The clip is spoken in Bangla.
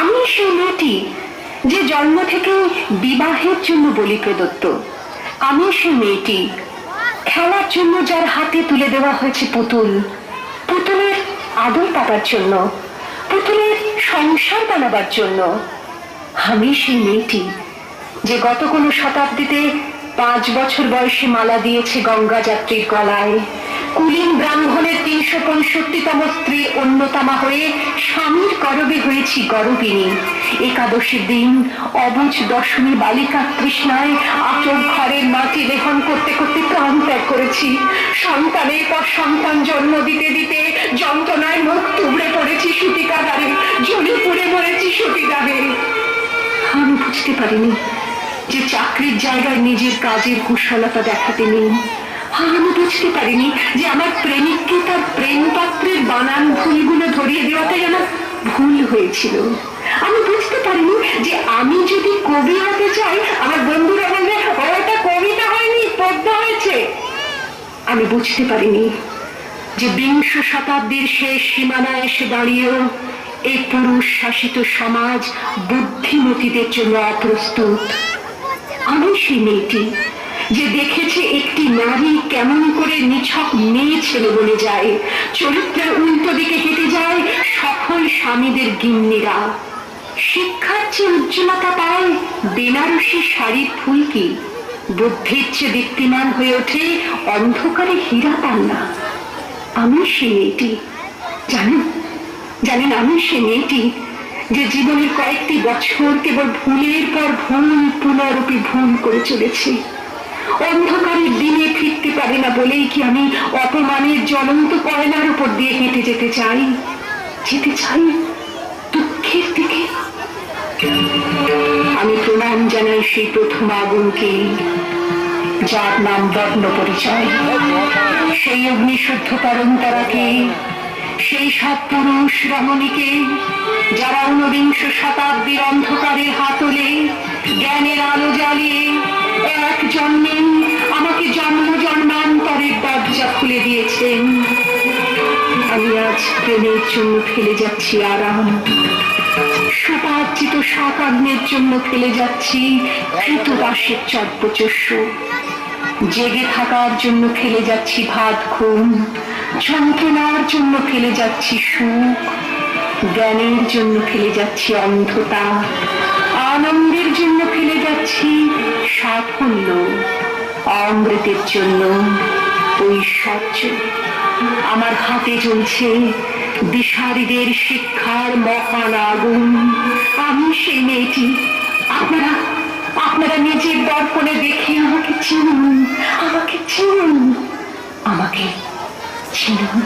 আমি সেই মেয়েটি যে জন্ম থেকে বিবাহের জন্য বলি প্রদত্ত। আমি সেই মেয়েটি। খেলার জন্য যার হাতে তুলে দেওয়া হয়েছে পুতুল। পুতুলের আদর পাবার জন্য, পুতুলের সংসার বানাবার জন্য। আমি সেই মেয়েটি, যে গত কোনো শতাব্দীতে পাঁচ বছর বয়সে মালা দিয়েছে গঙ্গা যাত্রীর গলায়। কুলীন ব্রাহ্মণের তিনশো পঁয়ষট্টিতম স্ত্রী অন্যতমা হয়ে স্বামীর করবে হয়েছি গরবিনী। একাদশীর দিন অবুজ দশমী বালিকা তৃষ্ণায় আচর ঘরের মাটি লেখন করতে করতে প্রাণ ত্যাগ করেছি। সন্তানের পর সন্তান জন্ম দিতে দিতে যন্ত্রণায় মুখ তুবড়ে পড়েছি সুতিকাগারে জ্বলে পুড়ে মরেছি সুতিদাহে আমি বুঝতে পারিনি যে চাকরির জায়গায় নিজের কাজের কুশলতা দেখাতে নেই। আমি বুঝতে পারিনি যে আমার প্রেমিককে তার প্রেম পাত্রের বানান ভুলগুলো ধরিয়ে দেওয়াটাই আমার ভুল হয়েছিল। আমি বুঝতে পারিনি যে আমি যদি কবি হতে চাই, আমার বন্ধুরা বলবে ওটা কবিতা হয়নি, পদ্ম হয়েছে। আমি বুঝতে পারিনি যে বিংশ শতাব্দীর শেষ সীমানায় এসে দাঁড়িয়েও এই পুরুষ শাসিত সমাজ বুদ্ধিমতীদের জন্য অপ্রস্তুত আমি সেই মেয়েটি যে দেখেছে একটি নারী কেমন করে নিছক মেয়ে ছেলে বলে যায়। চরিত্রের উল্টো দিকে হেঁটে যায় সফল স্বামীদের গিন্নিরা। শিক্ষার চেয়ে উজ্জ্বলতা পায় বেনারসি শাড়ির ফুলকি। বুদ্ধির চেয়ে দীপ্তিমান হয়ে ওঠে অন্ধকারে হীরা পান্না। আমি সে মেয়েটি। জানেন জানেন আমি সে মেয়েটি যে জীবনের কয়েকটি বছর কেবল ভুলের পর ভুল, পুনরূপী ভুল করে চলেছি। অন্ধকারের দিনে ফিরতে পারি না বলেই কি আমি অপমানের জ্বলন্ত কয়লার উপর দিয়ে হেঁটে যেতে চাই? যেতে চাই দুঃখের দিকে। আমি প্রণাম জানাই সেই প্রথম আগুনকে, যার নাম বর্ণ পরিচয় সেই অগ্নিশুদ্ধ পরম্পরাকে সেই সব পুরুষ রমণীকে, যারা ঊনবিংশ শতাব্দীর অন্ধকারে হাতলে জ্ঞানের আলো জ্বালিয়ে আজ জন্য ফেলে যাচ্ছি আরাম সুপার্জিত সাকাগ্নের জন্য ফেলে যাচ্ছি কৃতদাসের চর্পচস্য জেগে থাকার জন্য ফেলে যাচ্ছি ভাত, ঘুম। যন্ত্রণার জন্য ফেলে যাচ্ছি সুখ। জ্ঞানের জন্য ফেলে যাচ্ছি অন্ধতা। আনন্দের জন্য ফেলে যাচ্ছি সাফল্য। অমৃতের জন্য ঐশ্বর্য। আমার হাতে চলছে দিশারীদের শিক্ষার মহান আগুন আমি সেই মেয়েটি আপনারা আপনারা নিজের দর্পণে দেখে আমাকে চিনুন আমাকে চিনুন আমাকে চিনুন